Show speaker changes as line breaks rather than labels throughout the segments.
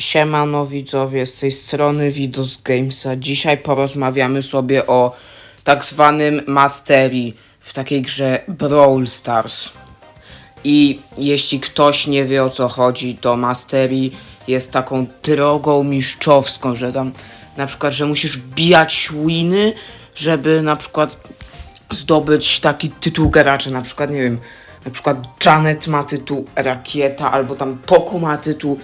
Siemano widzowie, z tej strony Widos Gamesa. Dzisiaj porozmawiamy sobie o tak zwanym Mastery w takiej grze Brawl Stars. I jeśli ktoś nie wie o co chodzi, to Mastery jest taką drogą mistrzowską, że tam na przykład, że musisz wbijać winy, żeby na przykład zdobyć taki tytuł gracza, na przykład, nie wiem, na przykład Janet ma tytuł Rakieta, albo tam Poku ma tytuł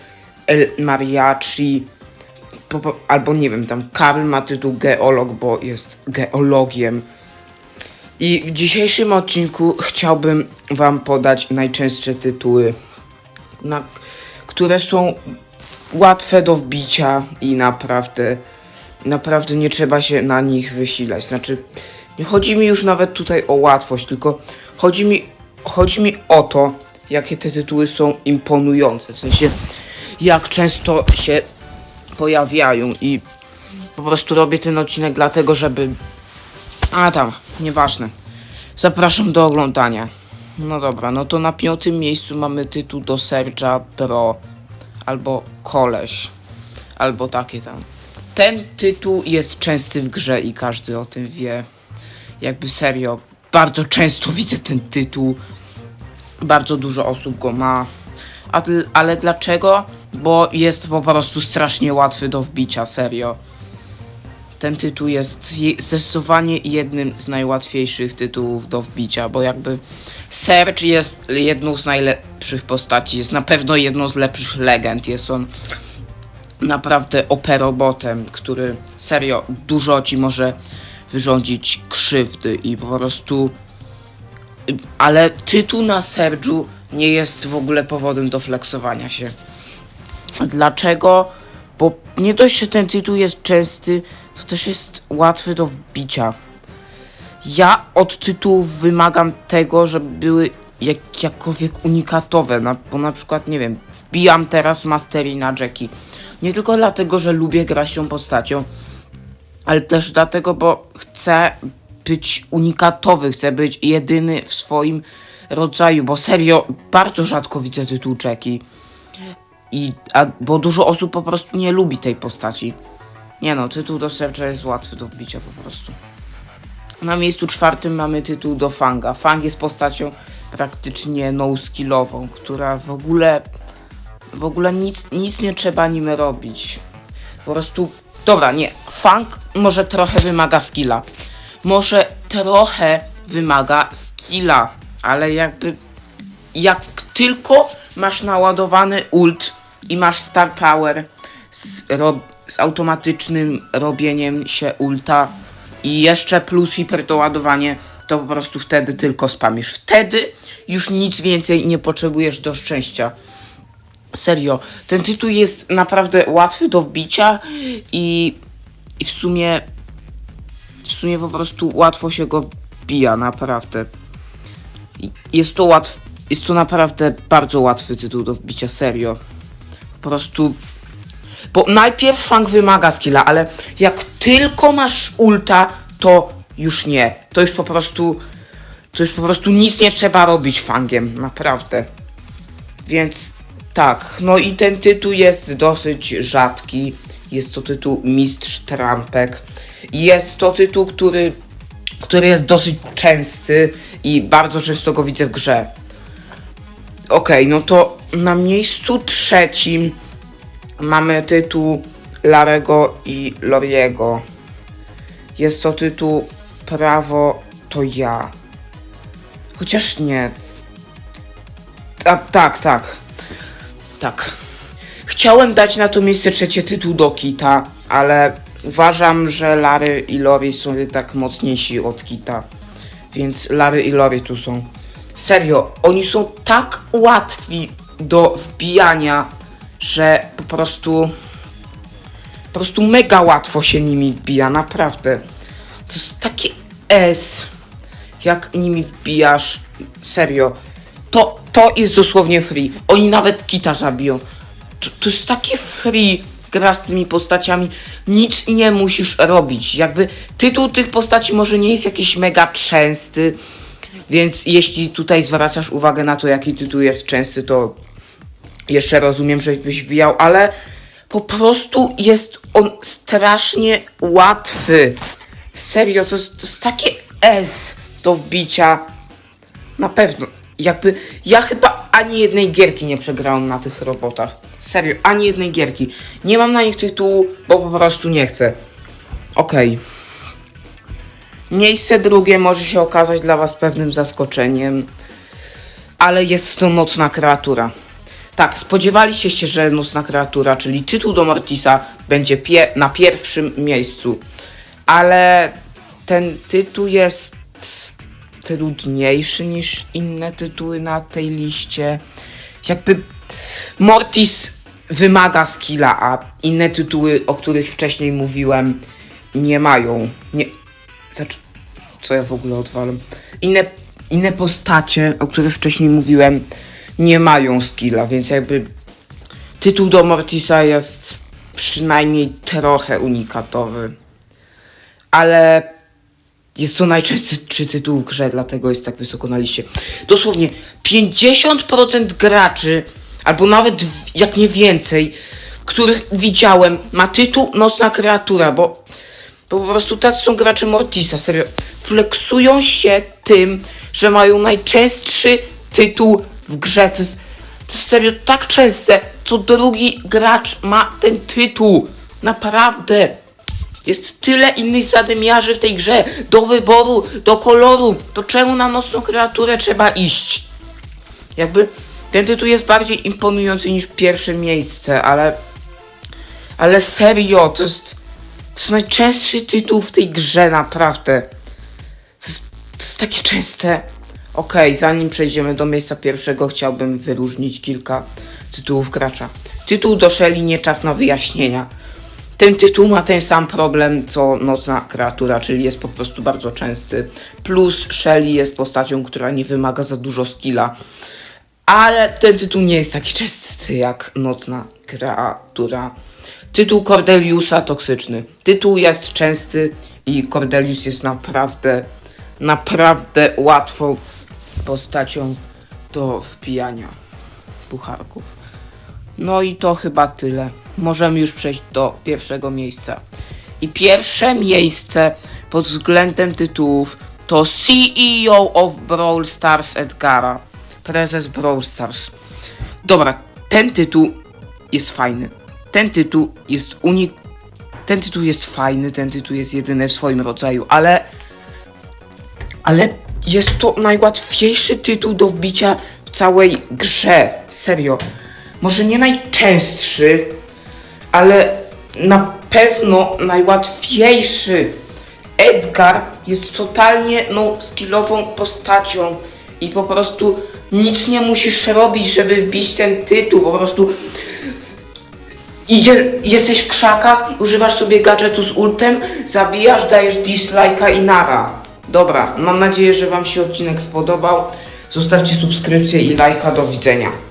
El Mariachi, albo nie wiem, tam Karl ma tytuł Geolog, bo jest geologiem. I w dzisiejszym odcinku chciałbym wam podać najczęstsze tytuły, na, które są łatwe do wbicia i naprawdę, naprawdę nie trzeba się na nich wysilać. Znaczy, nie chodzi mi już nawet tutaj o łatwość, tylko chodzi mi, chodzi mi o to, jakie te tytuły są imponujące. W sensie, jak często się pojawiają i po prostu robię ten odcinek dlatego, żeby... A tam, nieważne. Zapraszam do oglądania. No dobra, no to na piątym miejscu mamy tytuł do Serge'a Pro albo Koleś, albo takie tam. Ten tytuł jest częsty w grze i każdy o tym wie. Jakby serio, bardzo często widzę ten tytuł. Bardzo dużo osób go ma. Ale dlaczego? Bo jest po prostu strasznie łatwy do wbicia, serio. Ten tytuł jest je- zdecydowanie jednym z najłatwiejszych tytułów do wbicia, bo jakby Serge jest jedną z najlepszych postaci, jest na pewno jedną z lepszych legend. Jest on naprawdę operobotem, który serio dużo ci może wyrządzić krzywdy i po prostu. Ale tytuł na Sergiu nie jest w ogóle powodem do flexowania się. Dlaczego? Bo nie dość, że ten tytuł jest częsty, to też jest łatwy do wbicia. Ja od tytułów wymagam tego, żeby były jak, jakkolwiek unikatowe, na, bo na przykład, nie wiem, bijam teraz Mastery na Jackie. Nie tylko dlatego, że lubię grać tą postacią, ale też dlatego, bo chcę być unikatowy, chcę być jedyny w swoim rodzaju, bo serio, bardzo rzadko widzę tytuł Jackie. I, a, bo dużo osób po prostu nie lubi tej postaci. Nie no, tytuł do Serge'a jest łatwy do wbicia po prostu. Na miejscu czwartym mamy tytuł do Fanga. Fang jest postacią praktycznie no-skillową, która w ogóle w ogóle nic, nic nie trzeba nim robić. Po prostu, dobra, nie. Fang może trochę wymaga skilla. Może trochę wymaga skilla, ale jakby jak tylko masz naładowany ult i masz star power z, z automatycznym robieniem się ulta i jeszcze plus hiperdoładowanie, to po prostu wtedy tylko spamisz. Wtedy już nic więcej nie potrzebujesz do szczęścia. Serio, ten tytuł jest naprawdę łatwy do wbicia i, i w sumie w sumie po prostu łatwo się go wbija, naprawdę. Jest to łatw, jest to naprawdę bardzo łatwy tytuł do wbicia, serio. Po prostu bo najpierw fang wymaga skilla, ale jak tylko masz ulta, to już nie. To już po prostu. To już po prostu nic nie trzeba robić fangiem, naprawdę. Więc tak, no i ten tytuł jest dosyć rzadki. Jest to tytuł Mistrz Trampek. Jest to tytuł, który, który jest dosyć częsty i bardzo często go widzę w grze. Okej, no to na miejscu trzecim mamy tytuł Larego i Loriego. Jest to tytuł Prawo to ja. Chociaż nie. A, tak, tak. Tak. Chciałem dać na to miejsce trzecie tytuł do Kita, ale uważam, że Lary i Lori są jednak mocniejsi od Kita. Więc Lary i Lori tu są. Serio, oni są tak łatwi do wbijania, że po prostu. Po prostu mega łatwo się nimi wbija, naprawdę. To jest takie S, jak nimi wbijasz. Serio. To, to jest dosłownie free. Oni nawet kita zabiją. To, to jest takie free gra z tymi postaciami. Nic nie musisz robić. Jakby tytuł tych postaci może nie jest jakiś mega częsty. Więc jeśli tutaj zwracasz uwagę na to, jaki tytuł jest częsty, to jeszcze rozumiem, żebyś wbijał, ale Po prostu jest on strasznie łatwy. Serio, to to jest takie S do wbicia. Na pewno. Jakby ja chyba ani jednej gierki nie przegrałem na tych robotach. Serio, ani jednej gierki. Nie mam na nich tytułu, bo po prostu nie chcę. Okej. Miejsce drugie może się okazać dla Was pewnym zaskoczeniem, ale jest to nocna kreatura. Tak, spodziewaliście się, że nocna kreatura, czyli tytuł do Mortisa, będzie pie na pierwszym miejscu, ale ten tytuł jest trudniejszy niż inne tytuły na tej liście. Jakby Mortis wymaga skilla, a inne tytuły, o których wcześniej mówiłem, nie mają. Nie. Znaczy, co ja w ogóle odwalam? Inne, inne postacie, o których wcześniej mówiłem, nie mają skilla, więc jakby tytuł do Mortisa jest przynajmniej trochę unikatowy. Ale jest to najczęstszy tytuł w grze, dlatego jest tak wysoko na liście. Dosłownie 50% graczy, albo nawet jak nie więcej, których widziałem, ma tytuł Nocna Kreatura, bo, bo po prostu tacy są gracze Mortisa, serio. Flexują się tym, że mają najczęstszy tytuł w grze. To jest, to jest serio tak częste, co drugi gracz ma ten tytuł. Naprawdę. Jest tyle innych zadymiarzy w tej grze. Do wyboru, do koloru. To czemu na nocną kreaturę trzeba iść? Jakby ten tytuł jest bardziej imponujący niż pierwsze miejsce, ale. Ale serio, to jest. To jest najczęstszy tytuł w tej grze, naprawdę. To jest, to jest takie częste. Okej, zanim przejdziemy do miejsca pierwszego, chciałbym wyróżnić kilka tytułów gracza. Tytuł do Shelly nie czas na wyjaśnienia. Ten tytuł ma ten sam problem co Nocna Kreatura, czyli jest po prostu bardzo częsty. Plus Shelly jest postacią, która nie wymaga za dużo skilla. Ale ten tytuł nie jest taki częsty jak Nocna Kreatura. Tytuł Cordeliusa toksyczny. Tytuł jest częsty i Cordelius jest naprawdę, naprawdę łatwą postacią do wpijania pucharków. No i to chyba tyle. Możemy już przejść do pierwszego miejsca. I pierwsze miejsce pod względem tytułów to CEO of Brawl Stars Edgara. Prezes Brawl Stars. Dobra, ten tytuł jest fajny. Ten tytuł jest unik... Ten tytuł jest fajny, ten tytuł jest jedyny w swoim rodzaju, ale... Ale jest to najłatwiejszy tytuł do wbicia w całej grze. Serio. Może nie najczęstszy, ale na pewno najłatwiejszy. Edgar jest totalnie no, skillową postacią i po prostu nic nie musisz robić, żeby wbić ten tytuł. Po prostu idzie, jesteś w krzakach, używasz sobie gadżetu z ultem, zabijasz, dajesz dislike'a i nara. Dobra, mam nadzieję, że Wam się odcinek spodobał. Zostawcie subskrypcję i lajka. Do widzenia.